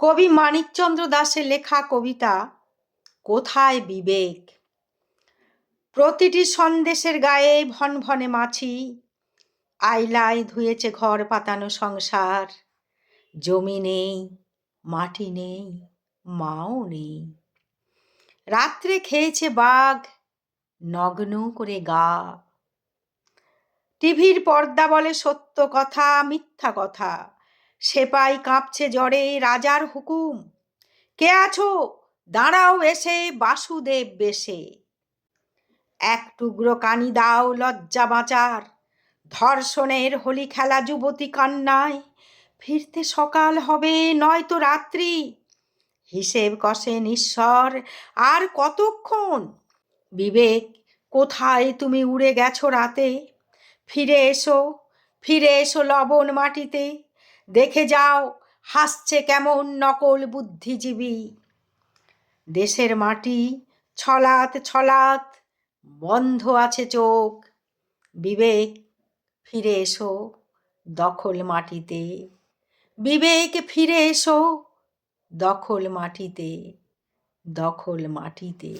কবি মানিকচন্দ্র দাশের লেখা কবিতা কোথায় বিবেক? প্রতিটি সন্দেশের গায়ে ভনভনে মাছি, আইলায় ধুয়েছে ঘর পাতানো সংসার, জমি নেই, মাটি নেই, মাও নেই। রাত্রে খেয়েছে বাঘ নগ্ন করে গা। টিভির পর্দা বলে সত্য কথা, মিথ্যা কথা সেপাই কাঁপছে জ্বরে, রাজার হুকুম। কে আছো? দাঁড়াও এসে, বাসুদেব বেশে। এক টুকরো কানি দাও লজ্জা বাঁচার। ধর্ষণের হোলি খেলা যুবতী কান্নায়। ফিরতে সকাল হবে, নয়তো রাত্রি। হিসেব কষেন ঈশ্বর আর কতক্ষণ? বিবেক, কোথায় তুমি উড়ে গেছো রাতে? ফিরে এসো ফিরে এসো লবণ মাটিতে। দেখে যাও, হাসছে কেমন নকল বুদ্ধিজীবী। দেশের মাটি ছলাত ছলাত, বন্ধ আছে চোখ। বিবেক, ফিরে এসো দখল মাটিতে। বিবেক, ফিরে এসো দখল মাটিতে দখল মাটিতে।